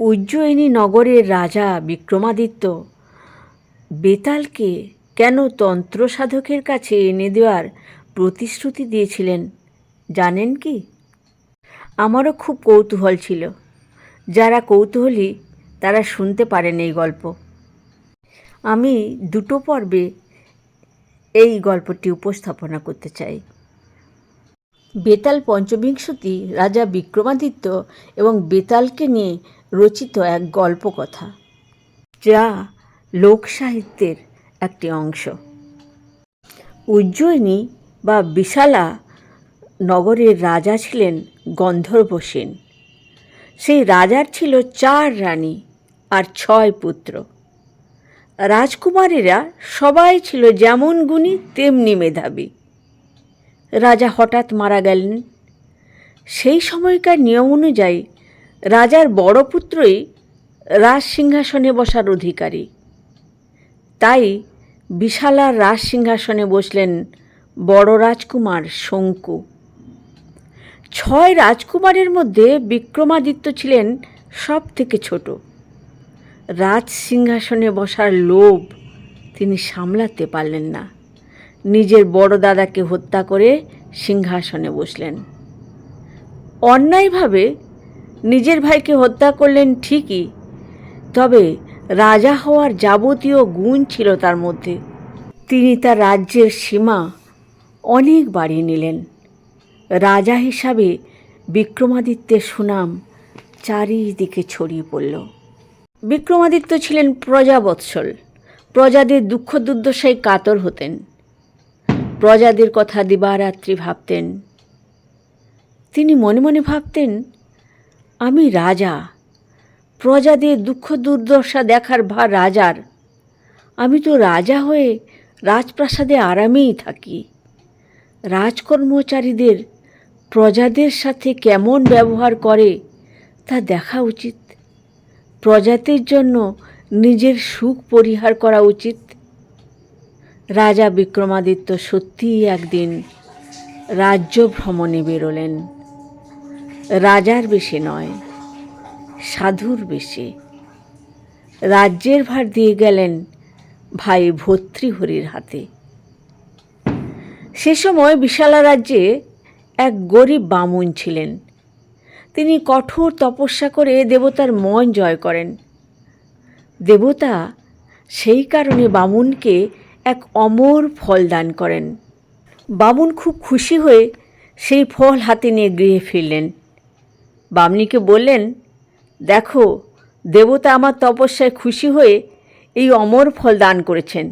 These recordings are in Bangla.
উজ্জয়িনী নগরের রাজা বিক্রমাদিত্য, বেতালকে কেন তন্ত্র সাধকের কাছে এনে দেওয়ার প্রতিশ্রুতি দিয়েছিলেন জানেন কি? আমারও খুব কৌতূহল ছিল। যারা কৌতূহলী, তারা শুনতে পারেন এই গল্প। আমি দুটো পর্বে এই গল্পটি উপস্থাপনা করতে চাই। বেতাল পঞ্চবিংশতি রাজা বিক্রমাদিত্য এবং বেতালকে নিয়ে রচিত এক গল্পকথা, যা লোক সাহিত্যের একটি অংশ। উজ্জয়িনী বা বিশালা নগরের রাজা ছিলেন গন্ধর্ব সেন। সেই রাজার ছিল চার রানী আর ছয় পুত্র। রাজকুমারীরা সবাই ছিল যেমন গুণী, তেমনি মেধাবী। রাজা হঠাৎ মারা গেলেন। সেই সময়কার নিয়ম অনুযায়ী রাজার বড় পুত্রই রাজ সিংহাসনে বসার অধিকারী। তাই বিশালার রাজ সিংহাসনে বসলেন বড় রাজকুমার শঙ্কু। ছয় রাজকুমারের মধ্যে বিক্রমাদিত্য ছিলেন সব থেকে ছোট। রাজ সিংহাসনে বসার লোভ তিনি সামলাতে পারলেন না। নিজের বড় দাদাকে হত্যা করে সিংহাসনে বসলেন। অন্যায়ভাবে নিজের ভাইকে হত্যা করলেন ঠিকই, তবে রাজা হওয়ার যাবতীয় গুণ ছিল তার মধ্যে। তিনি তার রাজ্যের সীমা অনেক বাড়িয়ে নিলেন। রাজা হিসাবে বিক্রমাদিত্যের সুনাম চারিদিকে ছড়িয়ে পড়ল। বিক্রমাদিত্য ছিলেন প্রজাবৎসল। প্রজাদের দুঃখ দুর্দশায় কাতর হতেন। প্রজাদের কথা দিবারাত্রি ভাবতেন। তিনি মনে মনে ভাবতেন, আমি রাজা। প্রজাদের দুঃখ দুর্দশা দেখার ভার রাজার। আমি তো রাজা হয়ে রাজপ্রাসাদে আরামেই থাকি। রাজকর্মচারীদের প্রজাদের সাথে কেমন ব্যবহার করে তা দেখা উচিত। প্রজাতির জন্য নিজের সুখ পরিহার করা উচিত। রাজা বিক্রমাদিত্য সত্যিই একদিন রাজ্য ভ্রমণে বেরোলেন। রাজার বেশে নয়, সাধুর বেশে। রাজ্যের ভার দিয়ে গেলেন ভাই ভর্তৃহরির হাতে। সে সময় বিশালা রাজ্যে এক গরিব বামুন ছিলেন। তিনি কঠোর তপস্যা করে দেবতার মন জয় করেন। দেবতা সেই কারণে বামুনকে এক অমর ফল দান করেন। বামুন খুব খুশি হয়ে সেই ফল হাতে নিয়ে গৃহে ফিরলেন। বামনিকে বললেন, দেখো, দেবতা আমার তপস্যায় খুশি হয়ে এই অমর ফল দান করেছেন।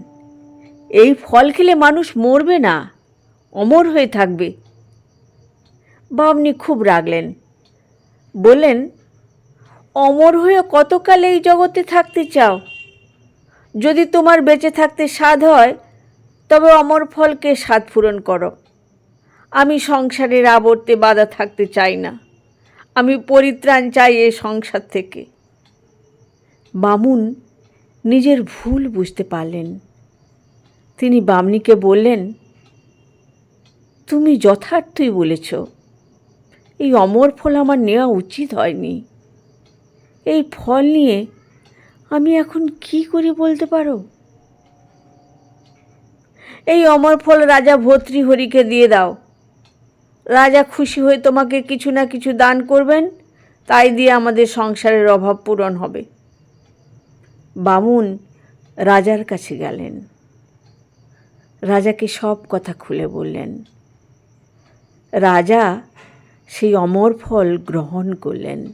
এই ফল খেলে মানুষ মরবে না, অমর হয়ে থাকবে। বামনি খুব রাগলেন। বললেন, অমর হয়ে কতকাল এই জগতে থাকতে চাও? যদি তোমার বেঁচে থাকতে স্বাদ হয়, তবে অমর ফলকে স্বাদ পূরণ করো। আমি সংসারের আবর্তে বাধা থাকতে চাই না। আমি পরিত্রাণ চাই এ সংসার থেকে। বামুন নিজের ভুল বুঝতে পারলেন। তিনি বামনিকে বললেন, তুমি যথার্থই বলেছ, এই অমর ফল আমার নেওয়া উচিত হয়নি। এই ফল নিয়ে আমি এখন কি করি বলতে পারো? এই অমর ফল রাজা ভর্তৃহরিকে দিয়ে দাও। রাজা খুশি হয়ে তোমাকে কিছু না কিছু দান করবেন, তাই দিয়ে আমাদের সংসারের অভাব পূরণ হবে। বামুন রাজার কাছে গেলেন। রাজাকে সব কথা খুলে বললেন। রাজা সেই অমর ফল গ্রহণ করলেন।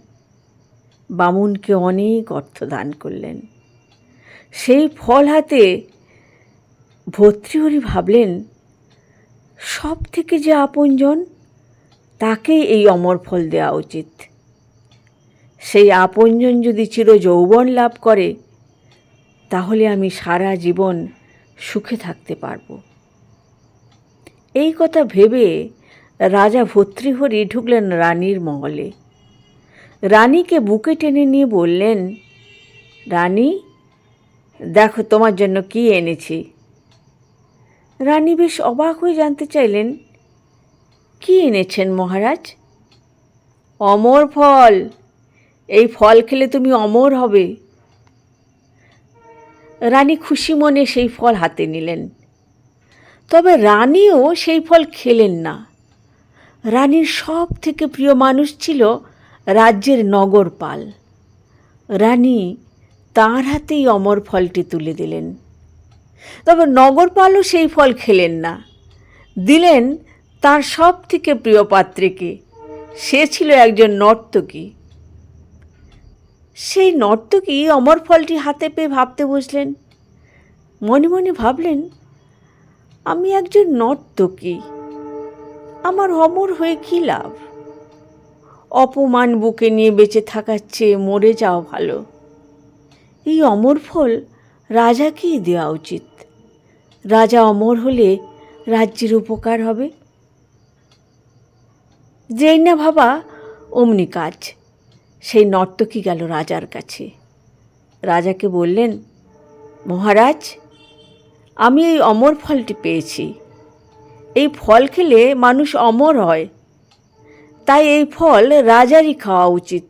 বামুনকে অনেক অর্থ দান করলেন। সেই ফল হাতে ভর্তৃহরি ভাবলেন সব থেকে যে আপনজন, তাকে এই অমর ফল দেওয়া উচিত। সেই আপনজন যদি চির যৌবন লাভ করে, তাহলে আমি সারা জীবন সুখে থাকতে পারব। এই কথা ভেবে রাজা ভর্তৃহরি ঢুকলেন রানীর মহলে। রানীকে বুকে টেনে নিয়ে বললেন, রানী, দেখো তোমার জন্য কি এনেছি। রানী বেশ অবাক হয়ে জানতে চাইলেন, কি এনেছেন মহারাজ? অমর ফল। এই ফল খেলে তুমি অমর হবে। রানী খুশি মনে সেই ফল হাতে নিলেন। তবে রানীও সেই ফল খেলেন না। রানীর সব থেকে প্রিয় মানুষ ছিল রাজ্যের নগরপাল। রানী তাঁর হাতেই অমর ফলটি তুলে দিলেন। তবে নগরপালও সেই ফল খেলেন না। দিলেন তার সব থেকে প্রিয় পাত্রীকে। সে ছিল একজন নর্তকী। সেই নর্তকী অমর ফলটি হাতে পেয়ে ভাবতে বসলেন। মনে মনে ভাবলেন, আমি একজন নর্তকী। আমার অমর হয়ে কী লাভ? অপমান বুকে নিয়ে বেঁচে থাকার চেয়ে মরে যাওয়া ভালো। এই অমর ফল রাজাকেই দেওয়া উচিত। রাজা অমর হলে রাজ্যের উপকার হবে। যেই না ভাবা, অমনি কাজ। সেই নর্তকী গেল রাজার কাছে। রাজাকে বললেন, মহারাজ, আমি এই অমর ফলটি পেয়েছি। এই ফল খেলে মানুষ অমর হয়। তাই এই ফল রাজারই খাওয়া উচিত।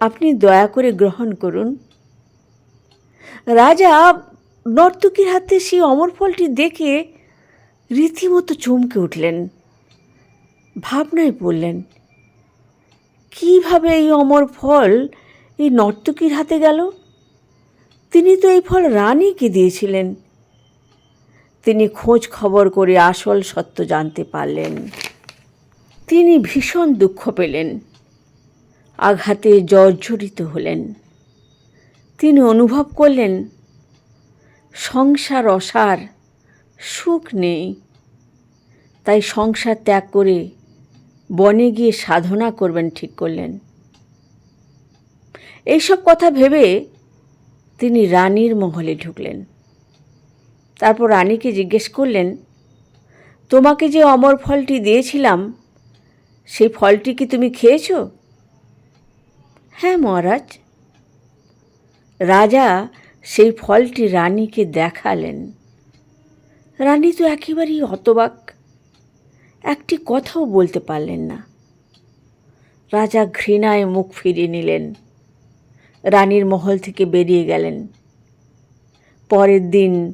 আপনি দয়া করে গ্রহণ করুন। রাজা নর্তকীর হাতে সেই অমর ফলটি দেখে রীতিমতো চমকে উঠলেন। ভাবনায় পড়লেন, কীভাবে এই অমর ফল এই নর্তকীর হাতে গেল? তিনি তো এই ফল রানীকে দিয়েছিলেন। তিনি খোঁজ খবর করে আসল সত্য জানতে পারলেন। তিনি ভীষণ দুঃখ পেলেন। আঘাতে জর্জরিত হলেন। তিনি অনুভব করলেন, সংসার অসার, সুখ নেই। তাই সংসার ত্যাগ করে বনে গিয়ে সাধনা করবেন ঠিক করলেন। এইসব কথা ভেবে তিনি রানীর মহলে ঢুকলেন। তারপর রানীকে জিজ্ঞেস করলেন, তোমাকে যে অমর ফলটি দিয়েছিলাম সেই ফলটি কি তুমি খেয়েছ? হ্যাঁ মহারাজ। রাজা সেই ফলটি রানীকে দেখালেন। রানী তো একেবারেই হতবাক, একটি কথাও বলতে পারলেন না। রাজা ঘৃণায় মুখ ফিরিয়ে নিলেন। রানীর মহল থেকে বেরিয়ে গেলেন। পরের দিন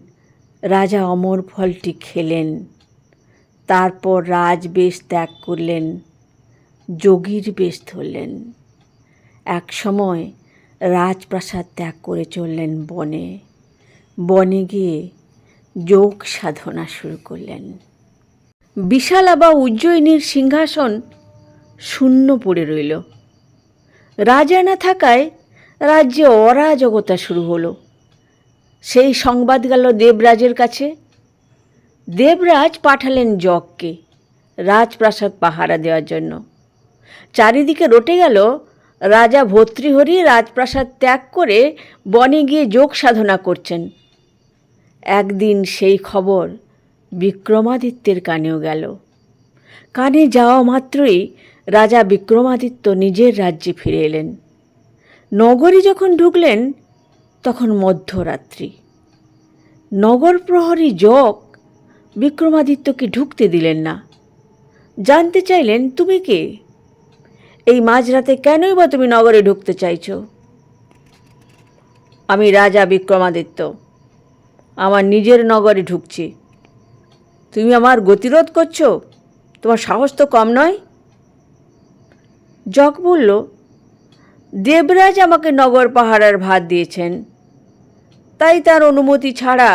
রাজা অমর ফলটি খেলেন। তারপর রাজবেশ ত্যাগ করলেন। যোগীর বেশ ধরলেন। এক সময় রাজপ্রাসাদ ত্যাগ করে চললেন বনে। বনে গিয়ে যোগ সাধনা শুরু করলেন। বিশালা বা উজ্জয়িনীর সিংহাসন শূন্য পড়ে রইল। রাজা না থাকায় রাজ্যে অরাজকতা শুরু হলো। সেই সংবাদ গেল দেবরাজের কাছে। দেবরাজ পাঠালেন যজ্ঞকে রাজপ্রাসাদ পাহারা দেওয়ার জন্য। চারিদিকে রটে গেল রাজা ভর্তৃহরি রাজপ্রাসাদ ত্যাগ করে বনে গিয়ে যোগ সাধনা করছেন। একদিন সেই খবর বিক্রমাদিত্যের কানেও গেল। কানে যাওয়া মাত্রই রাজা বিক্রমাদিত্য নিজের রাজ্যে ফিরে এলেন। নগরী যখন ঢুকলেন, তখন মধ্যরাত্রি। নগর প্রহরী যোগ বিক্রমাদিত্যকে ঢুকতে দিলেন না। জানতে চাইলেন, তুমি কে? এই মাঝরাতে কেনই বা তুমি নগরে ঢুকতে চাইছ? আমি রাজা বিক্রমাদিত্য। আমার নিজের নগরে ঢুকছি। তুমি আমার গতিরোধ করছ? তোমার সাহস তো কম নয়? জক বলল, দেবরাজ আমাকে নগর পাহারার ভাত দিয়েছেন। তাই তার অনুমতি ছাড়া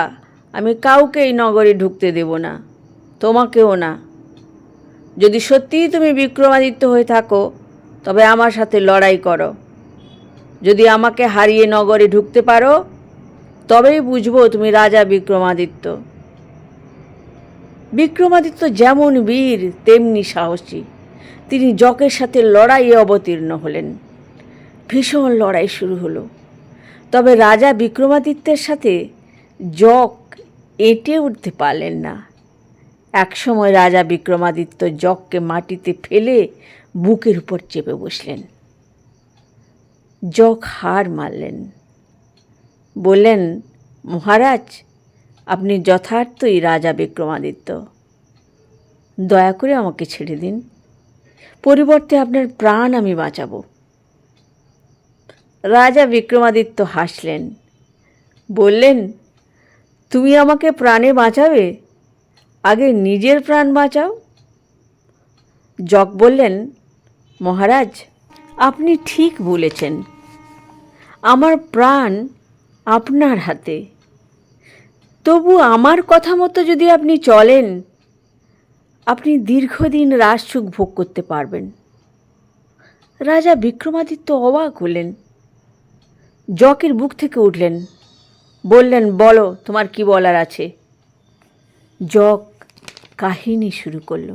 আমি কাউকে এই নগরে ঢুকতে দেব না, তোমাকেও না। যদি সত্যিই তুমি বিক্রমাদিত্য হয়ে থাকো তবে আমার সাথে লড়াই করো। যদি আমাকে হারিয়ে নগরে ঢুকতে পারো, তবেই বুঝব তুমি রাজা বিক্রমাদিত্য। বিক্রমাদিত্য যেমন বীর, তেমনি সাহসী। তিনি জকের সাথে লড়াইয়ে অবতীর্ণ হলেন। ভীষণ লড়াই শুরু হলো। তবে রাজা বিক্রমাদিত্যের সাথে জক এঁটে উঠতে পারলেন না। একসময় রাজা বিক্রমাদিত্য জককে মাটিতে ফেলে বুকের উপর চেপে বসলেন। যক হার মারলেন। বললেন, মহারাজ, আপনি যথার্থই রাজা বিক্রমাদিত্য। দয়া করে আমাকে ছেড়ে দিন। পরিবর্তে আপনার প্রাণ আমি বাঁচাবো। রাজা বিক্রমাদিত্য হাসলেন। বললেন, তুমি আমাকে প্রাণে বাঁচাবে? আগে নিজের প্রাণ বাঁচাও। জক বললেন, মহারাজ, আপনি ঠিক বলেছেন। আমার প্রাণ আপনার হাতে। তবু আমার কথা মতো যদি আপনি চলেন, আপনি দীর্ঘদিন রাজসুখ ভোগ করতে পারবেন। রাজা বিক্রমাদিত্য অবাক হলেন। জকের বুক থেকে উঠলেন। বললেন, বলো, তোমার কি বলার আছে? জক কাহিনী শুরু করল।